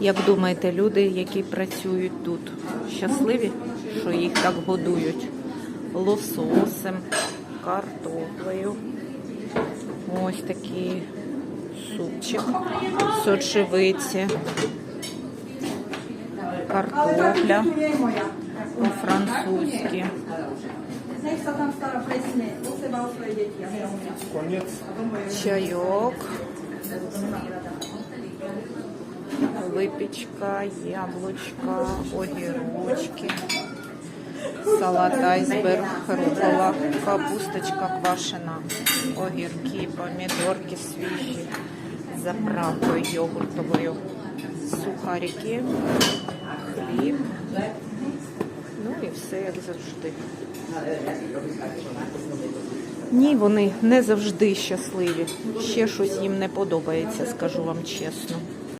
Як думаєте, люди, які працюють тут, щасливі, що їх так годують? Лососем, картоплею. Ось такий супчик, сочевиці, картопля по-французьки. Чайок, випічка, яблучка, огірочки, салат айсберг, рукола, капусточка квашена, огірки, помідорки свіжі, заправкою йогуртовою, сухарики, хліб. Ну і все як завжди. Ні, вони не завжди щасливі. Ще щось їм не подобається, скажу вам чесно.